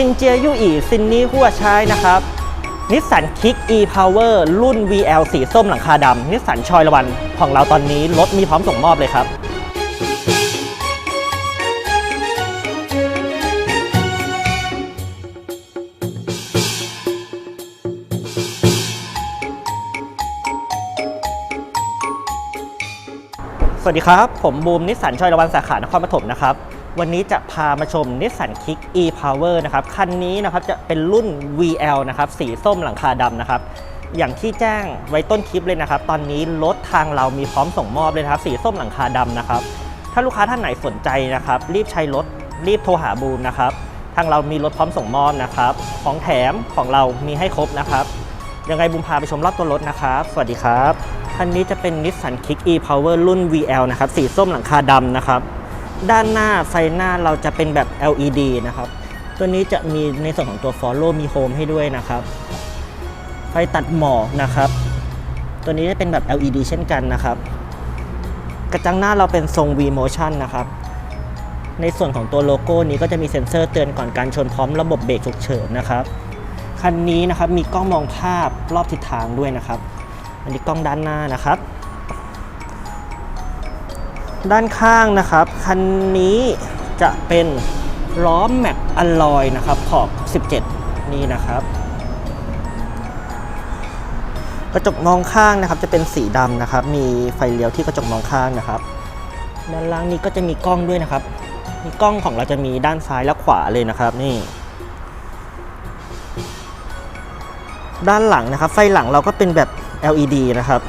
ซินเจียยู่อีซินนี้หัวใช้นะครับนิสสันคิก e power รุ่น VL สีส้มหลังคาดำนิสสันชอยละวันของเราตอนนี้รถมีพร้อมส่งมอบเลยครับสวัสดีครับ ผมบูมนิสสันชอยละวันสาขานครปฐมนะครับ วันนี้จะพามาชมนิสสันคิก e power นะครับ คันนี้นะครับจะเป็นรุ่น VL นะครับ สีส้มหลังคาดำนะครับ อย่างที่แจ้งไว้ต้นคลิปเลยนะครับ ตอนนี้รถทางเรามีพร้อมส่งมอบเลยนะครับ สีส้มหลังคาดำนะครับ ถ้าลูกค้าท่านไหนสนใจนะครับ รีบใช้รถ รีบโทรหาบูมนะครับ ทางเรามีรถพร้อมส่งมอบนะครับ ของแถมของเรามีให้ครบนะครับ ยังไงบุมพาไปชมรอบตัวรถนะครับ สวัสดีครับ คันนี้จะเป็น Nissan Kick e-Power รุ่น VL นะครับ สีส้มหลังคาดำนะครับ ด้านหน้าไฟหน้าเราจะเป็นแบบ LED นะครับ ตัวนี้จะมีในส่วนของตัว Follow มี Home ให้ด้วยนะครับ ไฟตัดหมอกนะครับ ตัวนี้จะเป็นแบบ LED เช่นกันนะครับ กระจังหน้าเราเป็นทรง V Motion นะครับ ในส่วนของตัวโลโก้นี้ก็จะมีเซ็นเซอร์เตือนก่อนการชนพร้อมระบบเบรกฉุกเฉินนะครับ คันนี้นะครับมีกล้องมองภาพรอบทิศทางด้วยนะครับ อันนี้กล้องด้านหน้านะครับ ด้านข้างนะครับ คันนี้จะเป็นล้อแม็กอลลอยนะครับขอบ 17 นี่นะครับ กระจกมองข้างนะครับจะเป็นสีดำนะครับ มีไฟเลี้ยวที่กระจกมองข้างนะครับ ด้านล่างนี้ก็จะมีกล้องด้วยนะครับ มีกล้องของเราจะมีด้านซ้ายและขวาเลยนะครับ นี่ ด้านหลังนะครับ ไฟหลังเราก็เป็นแบบ LED นะครับ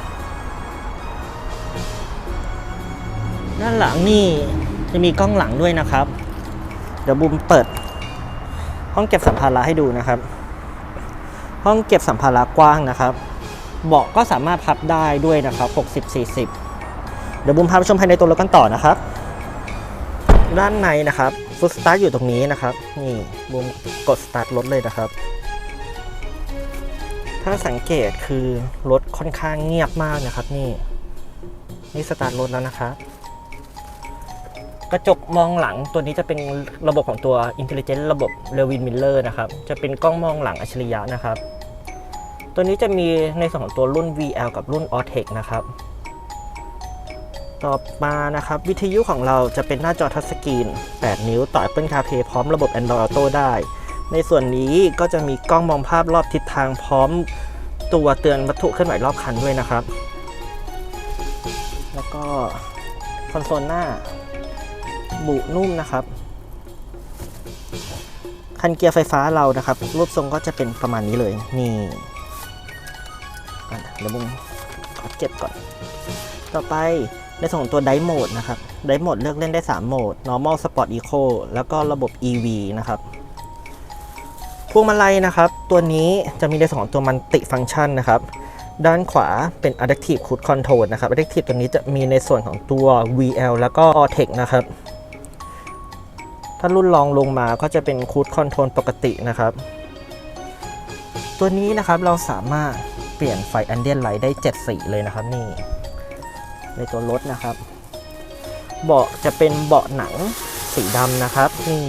ด้านหลังนี่จะมีกล้องหลังด้วยนะครับ เดี๋ยวบูมเปิด ห้องเก็บสัมภาระให้ดูนะครับ ห้องเก็บสัมภาระกว้างนะครับ เบาะก็สามารถพับได้ด้วยนะครับ 60 40 เดี๋ยวบูมพาไปชมภายในตัวรถกันต่อนะครับ ด้านในนะครับฟุตสตาร์ทอยู่ตรงนี้นะครับ นี่บูมกดสตาร์ทรถเลยนะครับ ถ้าสังเกตคือรถค่อนข้างเงียบมากนะครับ นี่นี่สตาร์ทรถแล้วนะครับ กระจกมองหลังตัวนี้จะเป็นระบบของตัว Intelligent ระบบ r e w i n Miller นะครับ จะเป็นกล้องมองหลังอัจฉริยะนะครับ ตัวนี้จะมีในส่วนของตัวรุ่น VL กับรุ่น Ortec นะครับ ต่อมานะครับ วิทยุของเราจะเป็นหน้าจอทัชสกรีน 8 นิ้วต่อ Apple CarPlay พร้อมระบบ Android Auto ได้ ในส่วนนี้ก็จะมีกล้องมองภาพรอบทิศทางพร้อมตัวเตือนวัตถุเคลื่อนไหวรอบคันด้วยนะครับ แล้วก็คอนโซลหน้า บุนุ่มนะครับ คันเกียร์ไฟฟ้าเรานะครับ รูปทรงก็จะเป็นประมาณนี้เลย นี่เดี๋ยวบุ้งขอเก็บก่อน ต่อไปในส่วนของตัวไดโหมดนะครับ ไดโหมดเลือกเล่นได้ 3 โหมด normal sport eco แล้วก็ระบบ EV นะครับพวงมาลัยนะครับ ตัวนี้จะมีในส่วนของตัวมันติฟัง c t ชันนะครับ ด้านขวาเป็น adaptive cruise control นะครับ adaptive ตัวนี้จะมีในส่วนของตัว VL แล้วก็ Ortec นะครับ ถ้ารุ่นรองลงมาก็จะเป็นคูดคอนโทรลปกตินะครับ ตัวนี้นะครับเราสามารถเปลี่ยนไฟอันเดียนไลท์ได้ 7 สีเลยนะครับนี่ ในตัวรถนะครับ เบาะจะเป็นเบาะหนังสีดำนะครับนี่